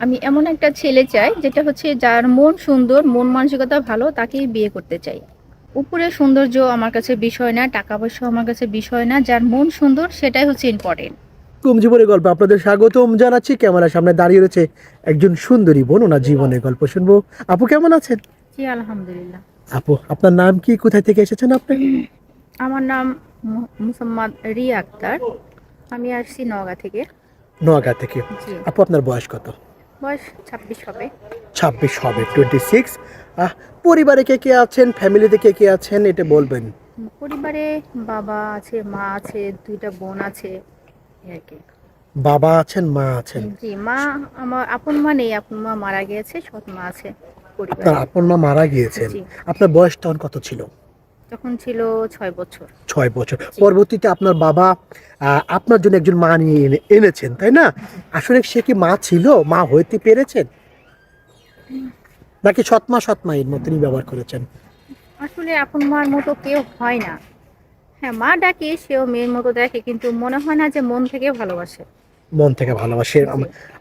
আমি এমন একটা ছেলে চাই যেটা হচ্ছে যার মন সুন্দর মন মানসিকতা ভালো তাকেই বিয়ে করতে চাই। উপরে সৌন্দর্য আমার কাছে বিষয় না টাকা পয়সা আমার কাছে বিষয় না যার মন সুন্দর সেটাই হচ্ছে ইম্পর্টেন্ট কুম জীবনের গল্প আপনাদের স্বাগতম জানাচ্ছি। ক্যামেরার সামনে দাঁড়িয়ে রয়েছে একজন সুন্দরী বোন ওনার জীবনের গল্প শুনব। আপু কেমন আছেন? জি আলহামদুলিল্লাহ। আপু আপনার নাম কি? কোথায় থেকে এসেছেন আপনি? আমার নাম মুসাম্মদ রিয়া আক্তার। আমি আসছি নওগাঁ থেকে। নোয়াগা থেকে। আপু আপনার বয়স কত? বয়স ছাব্বিশ হবে। ছাব্বিশ হবে টোয়েন্টি সিক্স পরিবারে কে কে আছেন? ফ্যামিলিতে কে কে আছেন? এটা বলবেন। পরিবারে বাবা আছে মা আছে দুইটা বোন আছে আর কি। বাবা আছেন মা আছেন। জি মা আমার আপন মা নেই আপন মা মারা গিয়েছে সৎ মা আছে আপনার আপন মা মারা গিয়েছেন। আপনার বয়স তখন কত ছিল? তখন ছিল ছয় বছর। ছয় বছর। পরবর্তীতে আপনার বাবা আপনার জন্য একজন মা নিয়ে এনে- এনেছেন তাই না? আসলে সে কি মা ছিল? মা হইতে পেরেছেন? নাকি সৎমা সৎমা এর মতনই ব্যবহার করেছেন? আসলে আপন মার মতো কেউ হয় না। হ্যাঁ মা ডাকে সেও মেয়ের মতো দেখে কিন্তু মনে হয় না যে মন থেকে ভালোবাসে। মন থেকে ভালোবাসে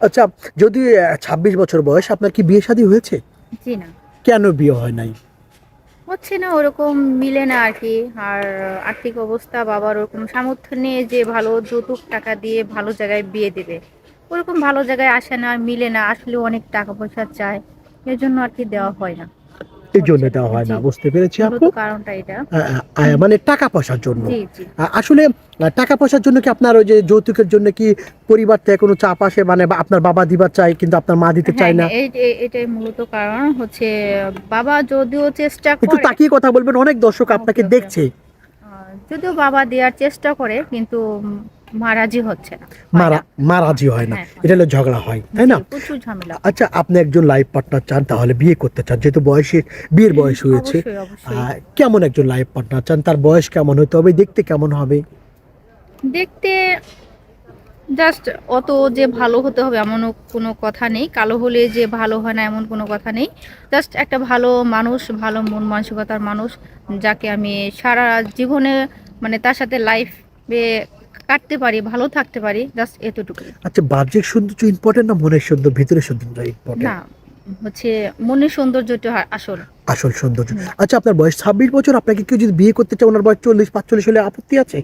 আচ্ছা যদি ছাব্বিশ বছর বয়স আপনার কি বিয়ে শাদী হয়েছে? জি না। কেন বিয়ে হয় নাই? হচ্ছে না ওরকম মিলে না আর কি। আর আর্থিক অবস্থা, বাবার ওরকম সামর্থ্য নিয়ে যে ভালো যৌতুক টাকা দিয়ে ভালো জায়গায় বিয়ে দেবে। ওরকম ভালো জায়গায় আসে না মিলে না আসলে অনেক টাকা পয়সা চায়। এর জন্য আর কি দেওয়া হয় না। এই জন্য দেওয়া হয় না বুঝতে পেরেছি আপু? মানে টাকা পয়সার জন্য। আসলে টাকা পয়সার জন্য কি আপনার ওই যে যৌতুকের জন্য কি পরিবার থেকে কোনো চাপ আসে? মানে আপনার বাবা দিবার চাই কিন্তু আপনার মা দিতে চায় না? হ্যাঁ, এই- এই- এটাই মূলত কারণ। হচ্ছে বাবা যদিও চেষ্টা একটু তাকিয়ে কথা বলবেন অনেক দর্শক আপনাকে ওকে, ওকে। দেখছে যদিও বাবা দেওয়ার চেষ্টা করে কিন্তু মা রাজি হচ্ছে না। মারা মা রাজি হয় না। হ্যাঁ, এটা হলো ঝগড়া হয় তাই না? প্রচুর ঝামেলা আচ্ছা আপনি একজন লাইফ পার্টনার চান তাহলে বিয়ে করতে চান যেহেতু বয়সে বিয়ের বয়স হয়েছে কেমন একজন লাইফ পার্টনার চান? তার বয়স কেমন হতে হবে দেখতে কেমন হবে? দেখতে জাস্ট অত যে ভালো হতে হবে এমনও কোনো কথা নেই। কালো হলে যে ভালো হয় না এমন কোনো কথা নেই। জাস্ট একটা ভালো মানুষ ভালো মন মানসিকতার মানুষ যাকে আমি সারা জীবনে মানে তার সাথে লাইফে কাটতে পারি ভালো থাকতে পারি জাস্ট এতটুকুই। আচ্ছা বাহ্যিক সৌন্দর্য ইম্পর্টেন্ট না মনের সৌন্দর্য ভিতরের সৌন্দর্য ইম্পর্টেন্ট না হচ্ছে মনের সৌন্দর্যটা আসল। আসল সৌন্দর্য। আচ্ছা আপনার বয়স ছাব্বিশ বছর আপনাকে কেউ যদি বিয়ে করতে চায় ওনার বয়স চল্লিশ পাঁচচল্লিশ হলে আপত্তি আছে?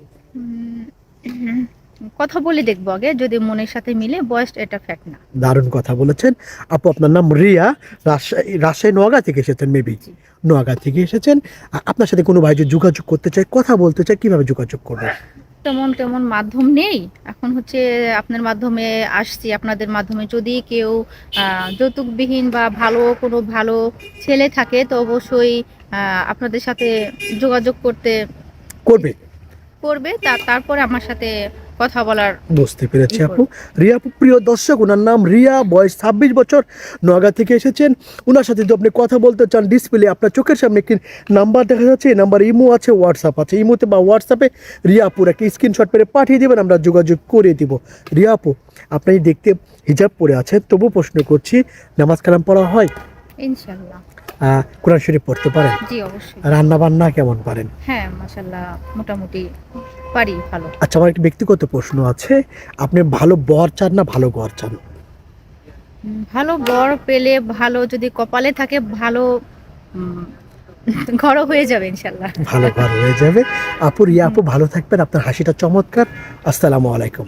কথা বলে দেখব আগে যদি মনের সাথে মিলে বয়স এটা ফ্যাক্ট না। দারুণ কথা বলেছেন। আপু আপনার নাম রিয়া রাজশাহী রাজশাহী নোয়াগা থেকে এসেছেন মেবি। নোয়াগা থেকে এসেছেন। আপনার সাথে কোনো ভাই যদি যোগাযোগ করতে চায় কথা বলতে চায় কীভাবে যোগাযোগ করবে তেমন তেমন মাধ্যম নেই। এখন হচ্ছে আপনার মাধ্যমে আসছি। আপনাদের মাধ্যমে যদি কেউ আহ, যৌতুকবিহীন বা ভালো কোনো ভালো ছেলে থাকে তো অবশ্যই আহ, আপনাদের সাথে যোগাযোগ করতে করবে। করবে। তারপরে আমার সাথে কথা বলার বুঝতে পেরেছি আপু। রিয়া আপু প্রিয় দর্শক ওনার নাম রিয়া বয়স ছাব্বিশ বছর। নোয়াগা থেকে এসেছেন। ওনার সাথে যদি আপনি কথা বলতে চান ডিসপ্লে আপনার চোখের সামনে একটি নাম্বার দেখা যাচ্ছে। এই নাম্বার ইমো আছে হোয়াটসঅ্যাপ আছে। ইমোতে বা হোয়াটসঅ্যাপে রিয়া আপুর একটা স্ক্রিনশট মেরে পাঠিয়ে দেবেন আমরা যোগাযোগ করে দিব। রিয়া আপু আপনি দেখতে হিজাব পরে আছেন তবু প্রশ্ন করছি নামাজ কালাম পড়া হয়? ইনশাল্লাহ কোরআন শরীফ পড়তে পারেন? জি অবশ্যই। রান্না বান্না কেমন পারেন? হ্যাঁ মাসাল্লাহ মোটামুটি পারি ভালো। আচ্ছা আমার একটি ব্যক্তিগত প্রশ্ন আছে। আপনি ভালো বর চান না ভালো ঘর চান? ভালো বর পেলে ভালো যদি কপালে থাকে ভালো ঘরও হয়ে যাবে ইনশাল্লাহ ভালো ঘর হয়ে যাবে। আপু রিয়া আপু ভালো থাকবেন। আপনার হাসিটা চমৎকার। আসসালামু আলাইকুম।